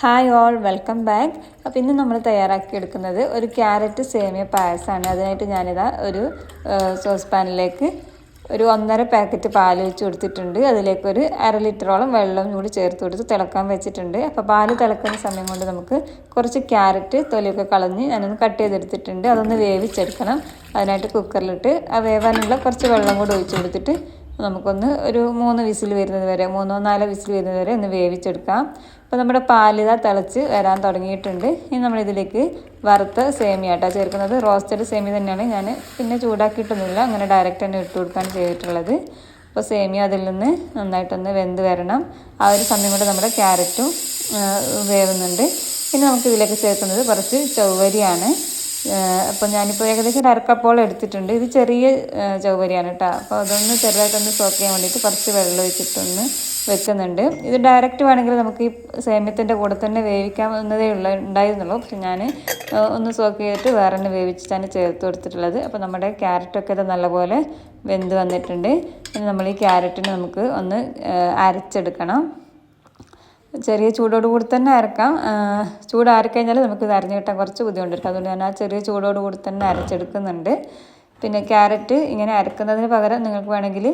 Hi all welcome back അപ്പോൾ ഇന്ന് നമ്മൾ തയ്യാറാക്കി എടുക്കുന്നത് ഒരു ക്യാരറ്റ് സേമിയ പായസമാണ്. അതിനായിട്ട് ഞാനിതാ ഒരു സോസ് പാനിലേക്ക് ഒരു ഒന്നര പാക്കറ്റ് പാൽ ഒഴിച്ച് കൊടുത്തിട്ടുണ്ട്. അതിലേക്ക് ഒരു അര ലിറ്ററോളം വെള്ളം കൂടി ചേർത്ത് കൊടുത്ത് തിളക്കാൻ വെച്ചിട്ടുണ്ട്. അപ്പോൾ പാൽ തിളക്കുന്ന സമയം കൊണ്ട് നമുക്ക് കുറച്ച് ക്യാരറ്റ് തൊലിയൊക്കെ കളഞ്ഞ് ഞാനൊന്ന് കട്ട് ചെയ്തെടുത്തിട്ടുണ്ട്. അതൊന്ന് വേവിച്ചെടുക്കണം. അതിനായിട്ട് കുക്കറിലിട്ട് ആ വേവാനുള്ള കുറച്ച് വെള്ളം കൂടി ഒഴിച്ച് കൊടുത്തിട്ട് നമുക്കൊന്ന് ഒരു മൂന്ന് വിസിൽ വരുന്നത് വരെ മൂന്നോ നാലോ വിസിൽ വരുന്നത് വരെ ഒന്ന് വേവിച്ചെടുക്കാം. അപ്പോൾ നമ്മുടെ പാലിത തിളച്ച് വരാൻ തുടങ്ങിയിട്ടുണ്ട്. ഇനി നമ്മളിതിലേക്ക് വറുത്ത സേമിയാട്ടാ ചേർക്കുന്നത്. റോസ്റ്റഡ് സേമിയ തന്നെയാണ് ഞാൻ പിന്നെ ചൂടാക്കിയിട്ടൊന്നുമില്ല. അങ്ങനെ ഡയറക്റ്റ് തന്നെ ഇട്ട് കൊടുക്കാൻ ചെയ്തിട്ടുള്ളത്. അപ്പോൾ സേമിയ അതിൽ നിന്ന് നന്നായിട്ടൊന്ന് വെന്ത് വരണം. ആ ഒരു സമയം കൊണ്ട് നമ്മുടെ ക്യാരറ്റും വേവുന്നുണ്ട്. പിന്നെ നമുക്കിതിലേക്ക് ചേർക്കുന്നത് കുറച്ച് ചൗവരിയാണ്. അപ്പോൾ ഞാനിപ്പോൾ ഏകദേശം ഒരു അരക്കപ്പോളം എടുത്തിട്ടുണ്ട്. ഇത് ചെറിയ ചൗവരിയാണ് കേട്ടോ അപ്പോൾ അതൊന്ന് ചെറുതായിട്ടൊന്ന് സോക്ക് ചെയ്യാൻ വേണ്ടിയിട്ട് കുറച്ച് വെള്ളം ഒഴിച്ചിട്ടൊന്ന് വെക്കുന്നുണ്ട്. ഇത് ഡയറക്റ്റ് വേണമെങ്കിൽ നമുക്ക് ഈ സേമ്യത്തിന്റെ കൂടെ തന്നെ വേവിക്കാവുന്നതേ ഉള്ള ഉണ്ടായിരുന്നുള്ളൂ. പക്ഷെ ഞാൻ ഒന്ന് സോക്ക് ചെയ്തിട്ട് വേറെ തന്നെ വേവിച്ചിട്ടാണ് ചേർത്ത് കൊടുത്തിട്ടുള്ളത്. അപ്പോൾ നമ്മുടെ ക്യാരറ്റൊക്കെ ഇത് നല്ലപോലെ വെന്ത് വന്നിട്ടുണ്ട്. ഇനി നമ്മൾ ഈ ക്യാരറ്റിന് നമുക്ക് ഒന്ന് അരച്ചെടുക്കണം. ചെറിയ ചൂടോട് കൂടി തന്നെ അരക്കാം. ചൂട് ആറിക്കഴിഞ്ഞാൽ നമുക്ക് ഇത് അരഞ്ഞു കിട്ടാൻ കുറച്ച് ബുദ്ധിമുട്ടായിരിക്കും അതുകൊണ്ട് ഞാൻ ആ ചെറിയ ചൂടോട് കൂടി തന്നെ അരച്ചെടുക്കുന്നുണ്ട്. പിന്നെ ക്യാരറ്റ് ഇങ്ങനെ അരക്കുന്നതിന് പകരം നിങ്ങൾക്ക് വേണമെങ്കിൽ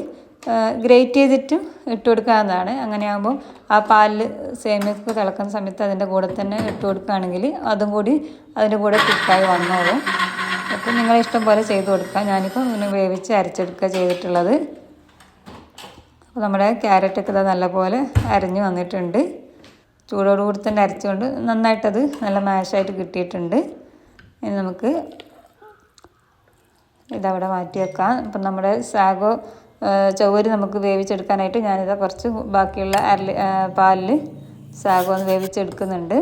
ഗ്രേറ്റ് ചെയ്തിട്ടും ഇട്ട് കൊടുക്കാവുന്നതാണ്. അങ്ങനെയാകുമ്പോൾ ആ പാലിൽ സേമിയൊക്കെ തിളക്കുന്ന സമയത്ത് അതിന്റെ കൂടെ തന്നെ ഇട്ട് കൊടുക്കുകയാണെങ്കിൽ അതും കൂടി അതിന്റെ കൂടെ കുക്കായി വന്നോളും. അപ്പം നിങ്ങളെ ഇഷ്ടം പോലെ ചെയ്ത് കൊടുക്കാം. ഞാനിപ്പോൾ ഇങ്ങനെ വേവിച്ച് അരച്ചെടുക്കുക ചെയ്തിട്ടുള്ളത്. അപ്പോൾ നമ്മുടെ ക്യാരറ്റൊക്കെ നല്ലപോലെ അരഞ്ഞു വന്നിട്ടുണ്ട്. ചൂടോടുകൂടി തന്നെ അരച്ചുകൊണ്ട് നന്നായിട്ടത് നല്ല മാഷായിട്ട് കിട്ടിയിട്ടുണ്ട്. ഇനി നമുക്ക് ഇതവിടെ മാറ്റി വെക്കാം. അപ്പം നമ്മുടെ സാഗോ ചൊവ്വരി നമുക്ക് വേവിച്ചെടുക്കാനായിട്ട് ഞാനിത് കുറച്ച് ബാക്കിയുള്ള അരലി പാലിൽ സാഗോ ഒന്ന് വേവിച്ചെടുക്കുന്നുണ്ട്.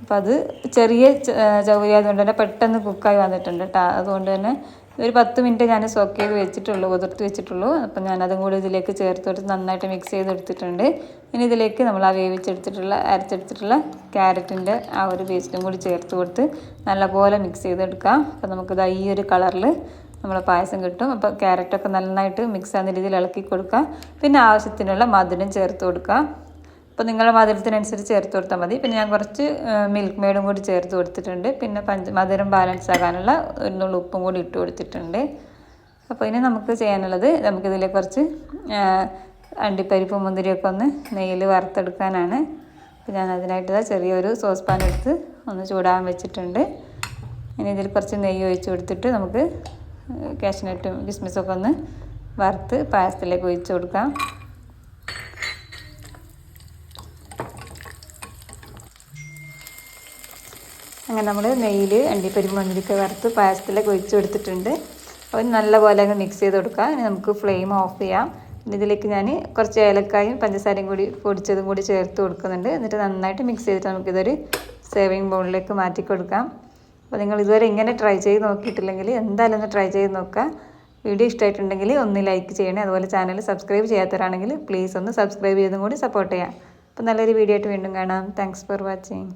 അപ്പം അത് ചെറിയ ചൗരി ആയതുകൊണ്ട് തന്നെ പെട്ടെന്ന് കുക്കായി വന്നിട്ടുണ്ട് കേട്ടോ അതുകൊണ്ട് തന്നെ ഒരു പത്ത് മിനിറ്റ് ഞാൻ സോക്ക് ചെയ്ത് വെച്ചിട്ടുള്ളൂ കുതിർത്ത് വെച്ചിട്ടുള്ളൂ. അപ്പം ഞാനതും കൂടി ഇതിലേക്ക് ചേർത്ത് കൊടുത്ത് നന്നായിട്ട് മിക്സ് ചെയ്തെടുത്തിട്ടുണ്ട് ഇനി ഇതിലേക്ക് നമ്മൾ ആ വേവിച്ചെടുത്തിട്ടുള്ള അരച്ചെടുത്തിട്ടുള്ള ക്യാരറ്റിന്റെ ആ ഒരു പേസ്റ്റും കൂടി ചേർത്ത് കൊടുത്ത് നല്ലപോലെ മിക്സ് ചെയ്തെടുക്കാം അപ്പം നമുക്കിത് ഈ ഒരു കളറിൽ നമ്മൾ പായസം കിട്ടും. അപ്പോൾ ക്യാരറ്റൊക്കെ നന്നായിട്ട് മിക്സ് ആകുന്ന രീതിയിൽ ഇളക്കി കൊടുക്കുക പിന്നെ ആവശ്യത്തിനുള്ള മധുരം ചേർത്ത് കൊടുക്കാം. അപ്പോൾ നിങ്ങളുടെ മധുരത്തിനനുസരിച്ച് ചേർത്ത് കൊടുത്താൽ മതി. പിന്നെ ഞാൻ കുറച്ച് മിൽക്ക് മെയ്ഡും കൂടി ചേർത്ത് കൊടുത്തിട്ടുണ്ട്. പിന്നെ പഞ്ച മധുരം ബാലൻസ് ആകാനുള്ള ഒരു ഉപ്പും കൂടി ഇട്ട് കൊടുത്തിട്ടുണ്ട്. അപ്പോൾ ഇനി നമുക്ക് ചെയ്യാനുള്ളത് നമുക്കിതിൽ കുറച്ച് അണ്ടിപ്പരിപ്പ് മുന്തിരിയൊക്കെ ഒന്ന് നെയ്യിൽ വറുത്തെടുക്കാനാണ്. അപ്പോൾ ഞാൻ അതിനായിട്ട് ചെറിയൊരു സോസ് പാൻ എടുത്ത് ഒന്ന് ചൂടാൻ വെച്ചിട്ടുണ്ട്. ഇനി ഇതിൽ കുറച്ച് നെയ്യ് ഒഴിച്ച് കൊടുത്തിട്ട് നമുക്ക് കാഷ്നട്ടും കിസ്മിസൊക്കെ ഒന്ന് വറുത്ത് പായസത്തിലേക്ക് ഒഴിച്ച് കൊടുക്കാം. അങ്ങനെ നമ്മൾ നെയ്യിൽ അണ്ടിപ്പരിപ്പ് മഞ്ഞളിക്ക് വറുത്ത് പായസത്തിലേക്ക് ഒഴിച്ചു കൊടുത്തിട്ടുണ്ട്. അപ്പോൾ നല്ലപോലെ അങ്ങ് മിക്സ് ചെയ്ത് കൊടുക്കുക ഇനി നമുക്ക് ഫ്ലെയിം ഓഫ് ചെയ്യാം. പിന്നെ ഇതിലേക്ക് ഞാൻ കുറച്ച് ഏലക്കായും പഞ്ചസാരയും കൂടി പൊടിച്ചതും കൂടി ചേർത്ത് കൊടുക്കുന്നുണ്ട്. എന്നിട്ട് നന്നായിട്ട് മിക്സ് ചെയ്തിട്ട് നമുക്കിതൊരു സേവിങ് ബൗളിലേക്ക് മാറ്റി കൊടുക്കാം. അപ്പോൾ നിങ്ങൾ ഇതുവരെ ഇങ്ങനെ ട്രൈ ചെയ്ത് നോക്കിയിട്ടില്ലെങ്കിൽ എന്തായാലും ഒന്ന് ട്രൈ ചെയ്ത് നോക്കുക. വീഡിയോ ഇഷ്ടമായിട്ടുണ്ടെങ്കിൽ ഒന്ന് ലൈക്ക് ചെയ്യണേ. അതുപോലെ ചാനൽ സബ്സ്ക്രൈബ് ചെയ്യാത്തവരാണെങ്കിൽ പ്ലീസ് ഒന്ന് സബ്സ്ക്രൈബ് ചെയ്തും കൂടി സപ്പോർട്ട് ചെയ്യാം. അപ്പോൾ നല്ലൊരു വീഡിയോ ആയിട്ട് വീണ്ടും കാണാം. Thanks for watching